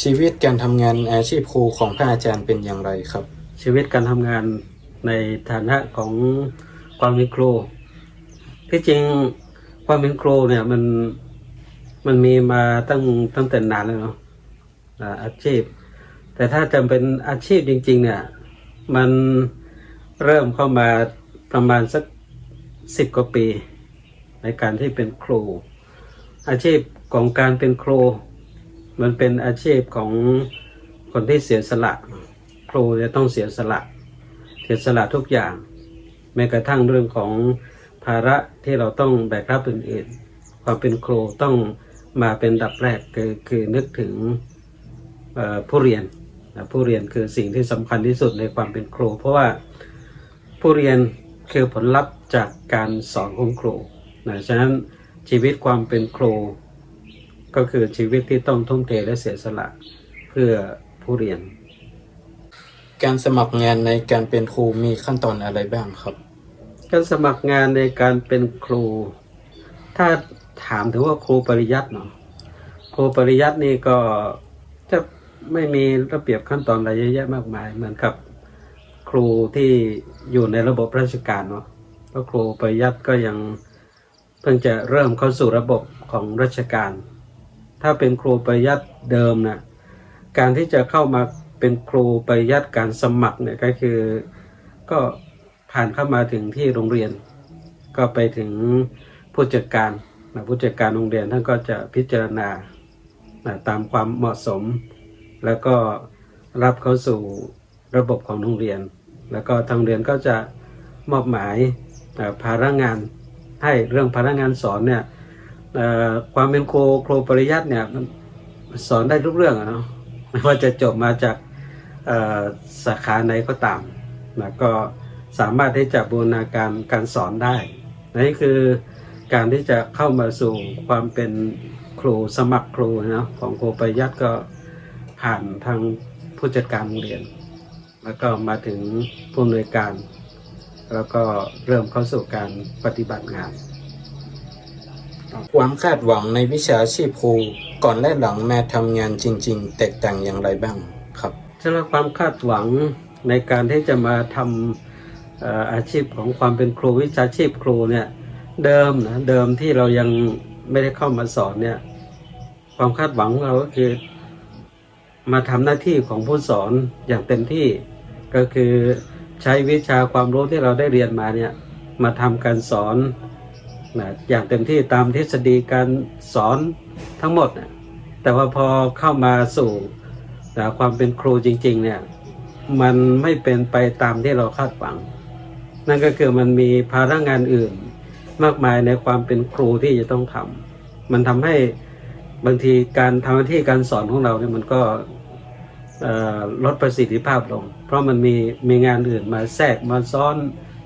ชีวิตการทำงานอาชีพครูของพระอาจารย์เป็นอย่างไรครับ ชีวิตการทำงานในฐานะของความเป็นครูที่จริงความเป็นครูเนี่ยมันมันมีมาตั้งตั้งแต่นานแล้วเนาะอาอาชีพ แต่ถ้าจำเป็นอาชีพจริง ๆ เนี่ย มันเริ่มเข้ามาประมาณสักสิบกว่าปี ในการที่เป็นครู อาชีพของการเป็นครู มันเป็นอาชีพของคนที่เสียสละ ครูจะต้องเสียสละ เสียสละทุกอย่าง แม้กระทั่งเรื่องของภาระที่เราต้องแบกรับอื่นๆ ความเป็นครูต้องมาเป็นดับแรกคือคือนึกถึงผู้เรียนผู้เรียนคือสิ่งที่สำคัญที่สุดในความเป็นครู เพราะว่าผู้เรียนคือผลลัพธ์จากการสอนของครูนะฉะนั้นชีวิตความเป็นครู ก็คือชีวิตที่ต้องทุ่มเทและเสียสละเพื่อผู้เรียน การสมัครงานในการเป็นครูมีขั้นตอนอะไรบ้างครับ การสมัครงานในการเป็นครู ถ้าถามถึงว่าครูปริยัติเนาะครูปริยัตินี่ก็จะไม่มีระเบียบขั้นตอนอะไรเยอะแยะมากมาย เหมือนกับครูที่อยู่ในระบบราชการเนาะเพราะครูปริยัติก็ยังเพิ่งจะเริ่มเข้าสู่ระบบของราชการ ถ้าเป็นครูปริยัติเดิมนะการที่จะเข้ามาเป็นครูปริยัติการสมัครเนี่ยก็คือ ก็ผ่านเข้ามาถึงที่โรงเรียน ก็ไปถึงผู้จัดการนะผู้จัดการโรงเรียนท่านก็จะพิจารณานะตามความเหมาะสม แล้วก็รับเข้าสู่ระบบของโรงเรียน แล้วก็ทางเรียนก็จะมอบหมายเอ่อภาระงานให้เรื่องภาระงานสอนเนี่ย ความเป็นครูครูปริยัติเนี่ยมันสอนได้ทุกเรื่องอะเนาะไม่ว่าจะจบมาจากสาขาไหนก็ตามนะก็สามารถที่จะบูรณาการการสอนได้นี่คือการที่จะเข้ามาสู่ความเป็นครูสมัครครูนะของครูปริยัติก็ผ่านทางผู้จัดการโรงเรียน แล้วก็มาถึงผู้อำนวยการ แล้วก็เริ่มเข้าสู่การปฏิบัติงาน ความคาดหวังในวิชาชีพครูก่อนและหลังมาทำงานจริง ๆ แตกต่างอย่างไรบ้างครับสำหรับความคาดหวังในการที่จะมาทำเอ่ออาชีพของความเป็นครูวิชาชีพครูเนี่ยเดิมนะเดิมที่เรายังไม่ได้เข้ามาสอนเนี่ยความคาดหวังของเราก็คือ มาทำหน้าที่ของผู้สอนอย่างเต็มที่ ก็คือใช้วิชาความรู้ที่เราได้เรียนมาเนี่ยมาทำการสอน นะอย่างเต็มที่ตามทฤษฎีการสอนทั้งหมดนะแต่ว่าพอเข้ามาสู่แต่ความเป็นครูจริง ๆ เนี่ย มันไม่เป็นไปตามที่เราคาดหวัง นั่นก็คือมันมีภาระงานอื่นมากมายในความเป็นครูที่จะต้องทำมันทำให้บางทีการทำหน้าที่การสอนของเราเนี่ยมันก็ลดประสิทธิภาพลง เพราะมันมีมีงานอื่นมาแทรกมาซ้อน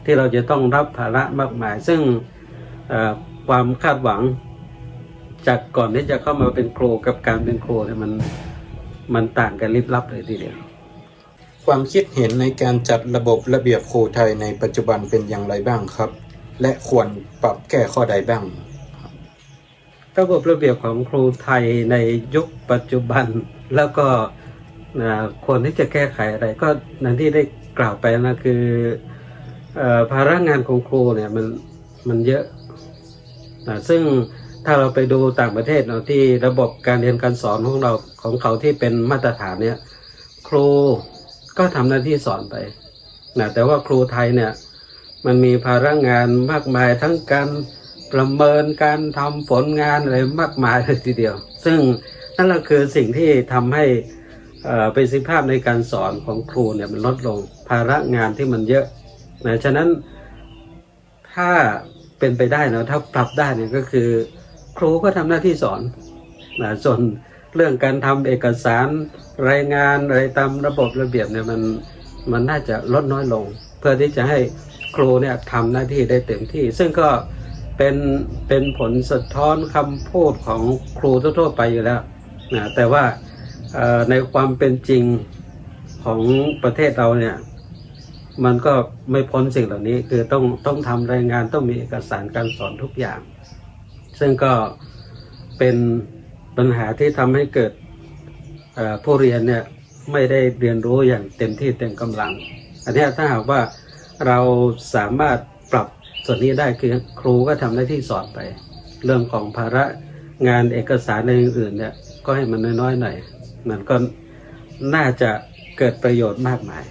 ที่เราจะต้องรับภาระมากมาย ซึ่ง ความคาดหวัง จากก่อนที่จะเข้ามาเป็นครูกับการเป็นครูเนี่ยมันมันต่างกันลิบลับเลยทีเดียวความคิดเห็นในการจัดระบบระเบียบครูไทยในปัจจุบันเป็นอย่างไรบ้างครับ และควรปรับแก้ข้อใดบ้าง ระบบระเบียบของครูไทยในยุคปัจจุบันแล้วก็อ่าควรที่จะแก้ไขอะไรก็อย่างที่ได้กล่าวไปนะคือเออภาระงานของครูเนี่ยมันมันเยอะ นะซึ่งถ้าเราไปดูต่างประเทศเนาะที่ระบบการเรียนการสอนของเราของเขาที่เป็นมาตรฐานเนี่ยครูก็ทำหน้าที่สอนไปนะแต่ว่าครูไทยเนี่ยมันมีภาระงานมากมายทั้งการประเมินการทำผลงานอะไรมากมายเลยทีเดียว ซึ่งนั่นแหละคือสิ่งที่ทำให้ประสิทธิภาพในการสอนของครูเนี่ยมันลดลงภาระงานที่มันเยอะนะฉะนั้นถ้า เป็นไปได้นะถ้าปรับได้เนี่ยก็คือ ครูก็ทำหน้าที่สอนนะส่วนเรื่องการทำเอกสารรายงานอะไรตามระบบระเบียบเนี่ยมันมันน่าจะลดน้อยลง เพื่อที่จะให้ครูเนี่ยทำหน้าที่ได้เต็มที่ ซึ่งก็เป็นเป็นผลสะท้อนคำพูดของครูทั่วๆไปอยู่แล้วนะแต่ว่าในความเป็นจริงของประเทศเราเนี่ย มันก็ไม่พ้นสิ่งเหล่านี้ คือต้องต้องทำรายงานต้องมีเอกสารการสอนทุกอย่าง ซึ่งก็เป็นปัญหาที่ทำให้เกิดผู้เรียนเนี่ยไม่ได้เรียนรู้อย่างเต็มที่เต็มกำลัง อันนี้ถ้าหากว่าเราสามารถปรับส่วนนี้ได้คือครูก็ทำหน้าที่สอนไป เรื่องของภาระงานเอกสารในอื่นๆเนี่ยก็ให้มันน้อยๆหน่อยมันก็น่าจะเกิดประโยชน์มากมาย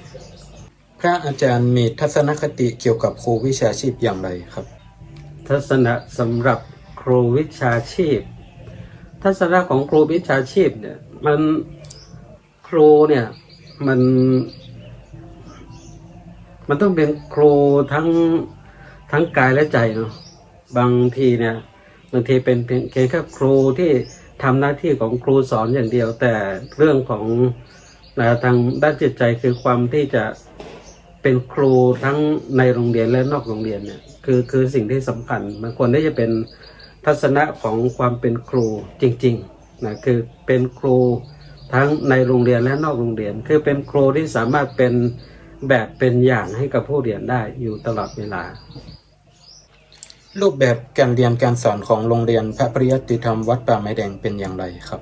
พระอาจารย์มีทัศนคติเกี่ยวกับครูวิชาชีพอย่างไรครับ ทัศนะสำหรับครูวิชาชีพ ทัศนะของครูวิชาชีพเนี่ยมันครูเนี่ยมันมันต้องเป็นครูทั้งทั้งกายและใจเนาะบางทีเนี่ยบางทีเป็นเพียงแค่ครูที่ทำหน้าที่ของครูสอนอย่างเดียว แต่เรื่องของนะทางด้านจิตใจคือความที่จะ เป็นครูทั้งในโรงเรียนและนอกโรงเรียนเนี่ยคือคือสิ่งที่สำคัญมันควรที่จะเป็นทัศนะของความเป็นครูจริงๆนะคือเป็นครูทั้งในโรงเรียนและนอกโรงเรียน คือเป็นครูที่สามารถเป็นแบบเป็นอย่างให้กับผู้เรียนได้อยู่ตลอดเวลา รูปแบบการเรียนการสอนของโรงเรียนพระปริยัติธรรมวัดป่าไม้แดงเป็นอย่างไรครับ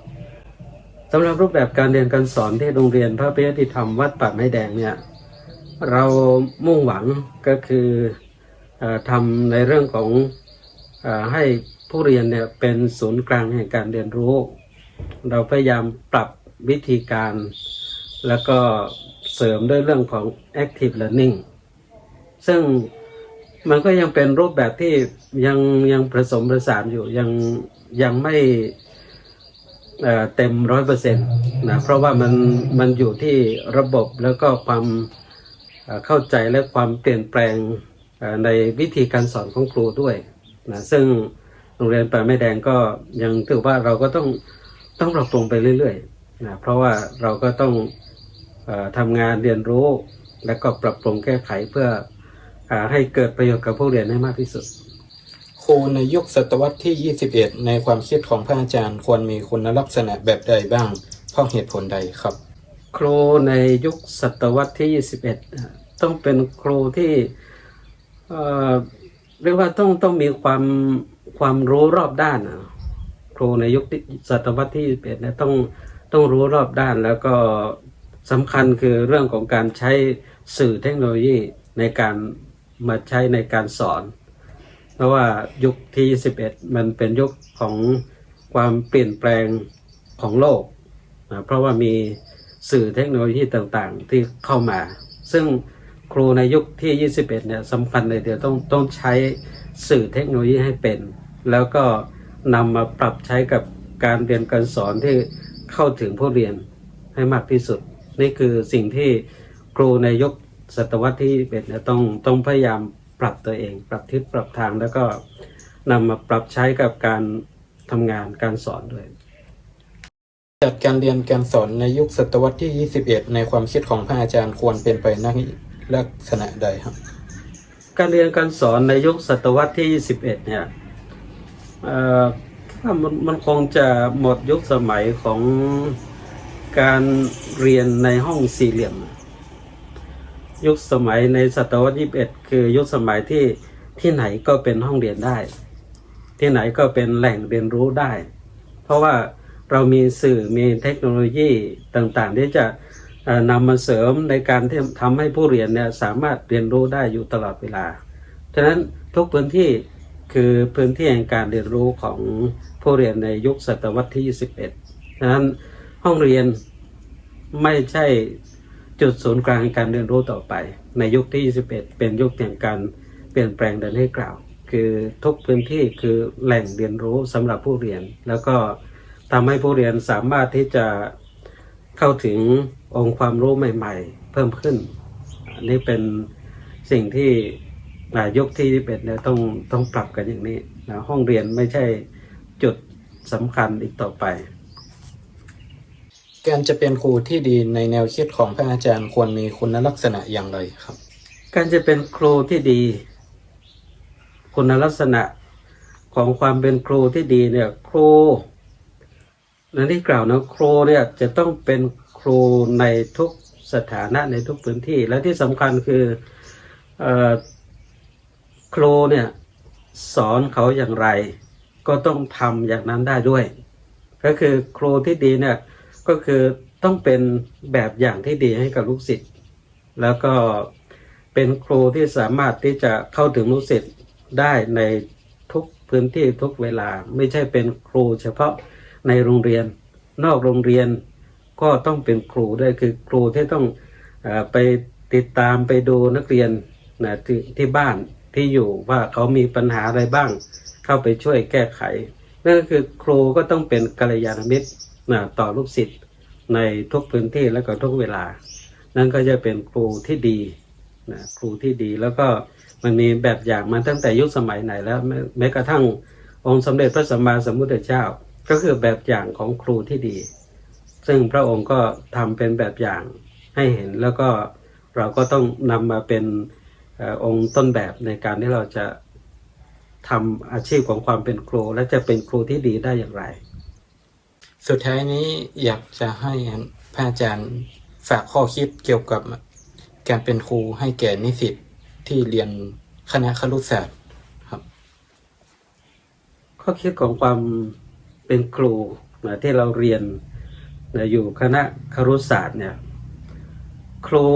สำหรับรูปแบบการเรียนการสอนที่โรงเรียนพระปริยติธรรมวัดป่าไม้แดงเนี่ย เรามุ่งหวังก็คือทำในเรื่องของอให้ผู้เรียนเนี่ยเป็นศูนย์กลางแห่งการเรียนรู้ เราพยายามปรับวิธีการ แล้วก็เสริมด้วยเรื่องของ active learning ซึ่งมันก็ยังเป็นรูปแบบที่ยังยังผสมผสานอยู่ยังยังไม่เเต็มร้อยเปอร์เซ็นต์นะเพราะว่ามันมันอยู่ที่ระบบแล้วก็ความ เข้าใจและความเปลี่ยนแปลงในวิธีการสอนของครูด้วยนะซึ่งโรงเรียนป่าไม้แดงก็ยังถือว่าเราก็ต้องต้องปรับปรุงไปเรื่อยๆนะเพราะว่าเราก็ต้องอทำงานเรียนรู้ และก็ปรับปรุงแก้ไขเพื่ออาให้เกิดประโยชน์กับผู้เรียนให้มากที่สุด ครูในยุคศตวรรษที่ 21 ในความคิดของพระอาจารย์ควรมีคุณลักษณะแบบใดบ้างเพราะเหตุผลใดครับ ครูในยุคศตวรรษที่ 21 ต้องเป็นครูที่เรียกว่าต้องต้องมีความความรู้รอบด้านครูในยุคศตวรรษที่ 21เนี่ยต้องต้องรู้รอบด้านแล้วก็สำคัญคือเรื่องของการใช้สื่อเทคโนโลยีในการมาใช้ในการสอน เพราะว่ายุคที่ 21 มันเป็นยุคของความเปลี่ยนแปลงของโลกนะเพราะว่ามี สื่อเทคโนโลยีต่างๆ ที่เข้ามา ซึ่งครูในยุคที่ 21 เนี่ยสำคัญเลยเดียวต้องต้องใช้สื่อเทคโนโลยีให้เป็น แล้วก็นำมาปรับใช้กับการเรียนการสอนที่เข้าถึงผู้เรียนให้มากที่สุด นี่คือสิ่งที่ครูในยุคศตวรรษที่21เนี่ยต้องต้องพยายามปรับตัวเอง ปรับทิศปรับทางแล้วก็นำมาปรับใช้กับการทำงานการสอนด้วย จัดการเรียนการสอนในยุคศตวรรษที่ 21 ในความคิดของพระอาจารย์ควรเป็นไปในลักษณะใดครับ การเรียนการสอนในยุคศตวรรษที่ 21 เนี่ยอ่อถ้ามันมันคงจะหมดยุคสมัยของการเรียนในห้องสี่เหลี่ยม ยุคสมัยในศตวรรษที่21 คือยุคสมัยที่ที่ไหนก็เป็นห้องเรียนได้ ที่ไหนก็เป็นแหล่งเรียนรู้ได้ เพราะว่า เรามีสื่อมีเทคโนโลยีต่างๆ ที่จะนำมาเสริมในการที่ทำให้ผู้เรียนเนี่ยสามารถเรียนรู้ได้อยู่ตลอดเวลา ฉะนั้นทุกพื้นที่คือพื้นที่แห่งการเรียนรู้ของผู้เรียนในยุคศตวรรษที่ 21 ฉะนั้นห้องเรียนไม่ใช่จุดศูนย์กลางแห่งการเรียนรู้ต่อไป ในยุคที่ 21 เป็นยุคแห่งการเปลี่ยนแปลงดังที่กล่าว คือทุกพื้นที่คือแหล่งเรียนรู้สำหรับผู้เรียนแล้วก็ ทำให้ผู้เรียนสามารถที่จะเข้าถึงองค์ความรู้ใหม่ ๆ เพิ่มขึ้น อันนี้เป็นสิ่งที่อ่ายุคที่21เนี่ยต้องต้องปรับกันอย่างนี้นะห้องเรียนไม่ใช่จุดสำคัญอีกต่อไป การจะเป็นครูที่ดีในแนวคิดของพระอาจารย์ควรมีคุณลักษณะอย่างไรครับ การจะเป็นครูที่ดี คุณลักษณะของความเป็นครูที่ดีเนี่ยครู ในที่กล่าวนะครูเนี่ยจะต้องเป็นครูในทุกสถานะในทุกพื้นที่ และที่สำคัญคือออครูเนี่ยสอนเขาอย่างไร ก็ต้องทำอย่างนั้นได้ด้วย ก็คือครูที่ดีเนี่ยก็คือต้องเป็นแบบอย่างที่ดีให้กับลูกศิษย์แล้วก็เป็นครูที่สามารถที่จะเข้าถึงลูกศิษย์ได้ในทุกพื้นที่ทุกเวลา ไม่ใช่เป็นครูเฉพาะ ในโรงเรียน นอกโรงเรียนก็ต้องเป็นครูด้วยคือครูที่ต้องอไปติดตามไปดูนักเรียนนะที่ที่บ้านที่อยู่ว่าเขามีปัญหาอะไรบ้าง เข้าไปช่วยแก้ไขนั่นก็คือครูก็ต้องเป็นกัลยาณมิตรนะต่อลูกศิษย์ในทุกพื้นที่และก็ทุกเวลา นั่นก็จะเป็นครูที่ดีนะครูที่ดีแล้วก็มันมีแบบอย่างมาตั้งแต่ยุคสมัยไหนแล้วแมแม้กระทั่งองค์สมเด็จพระสัมมาสัมพุทธเจ้า ก็คือแบบอย่างของครูที่ดี ซึ่งพระองค์ก็ทำเป็นแบบอย่างให้เห็นแล้วก็เราก็ต้องนำมาเป็นเออองค์ต้นแบบในการที่เราจะทำอาชีพของความเป็นครู และจะเป็นครูที่ดีได้อย่างไร สุดท้ายนี้อยากจะให้พระอาจารย์ฝากข้อคิดเกี่ยวกับการเป็นครูให้แก่นิสิตที่เรียนคณะครุศาสตร์ครับ ข้อคิดของความ เป็นครูนะที่เราเรียนนะอยู่คณะครุศาสตร์เนี่ยครู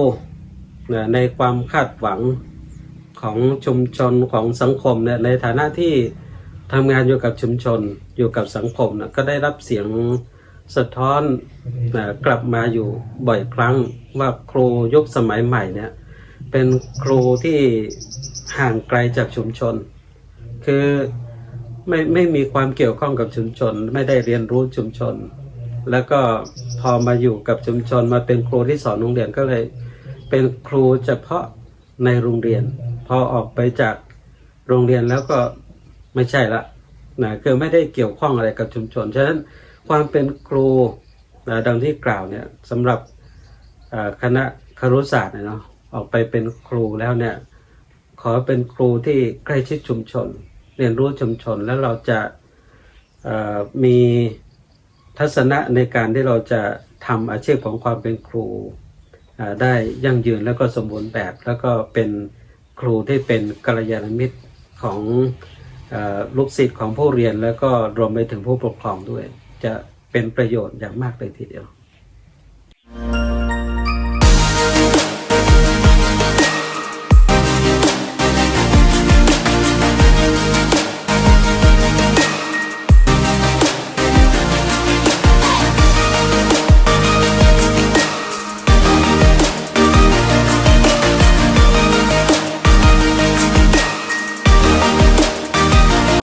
นะในความคาดหวังของชุมชนของสังคมเนี่ยในฐานะที่ทำงานอยู่กับชุมชนอยู่กับสังคมนะก็ได้รับเสียงสะท้อนนะกลับมาอยู่บ่อยครั้งว่าครูยุคสมัยใหม่เนี่ยเป็นครูที่ห่างไกลจากชุมชน คือ ไม่ไม่มีความเกี่ยวข้องกับชุมชน ไม่ได้เรียนรู้ชุมชน แล้วก็พอมาอยู่กับชุมชนมาเป็นครูที่สอนโรงเรียนก็เลย เป็นครูเฉพาะในโรงเรียน พอออกไปจากโรงเรียนแล้วก็ไม่ใช่ละนะคือไม่ได้เกี่ยวข้องอะไรกับชุมชนฉะนั้นความเป็นครูนะดังที่กล่าวเนี่ยสำหรับคณะครุศาสตร์เนาะออกไปเป็นครูแล้วเนี่ยขอเป็นครูที่ใกล้ชิดชุมชน เรียนรู้ชุมชนแล้วเราจะมีทัศนะในการที่เราจะทำอาชีพของความเป็นครูได้ยั่งยืนแล้วก็สมบูรณ์แบบ แล้วก็เป็นครูที่เป็นกัลยาณมิตรของอลูกศิษย์ของผู้เรียนแล้วก็รวมไปถึงผู้ปกครองด้วย จะเป็นประโยชน์อย่างมากเลยทีเดียว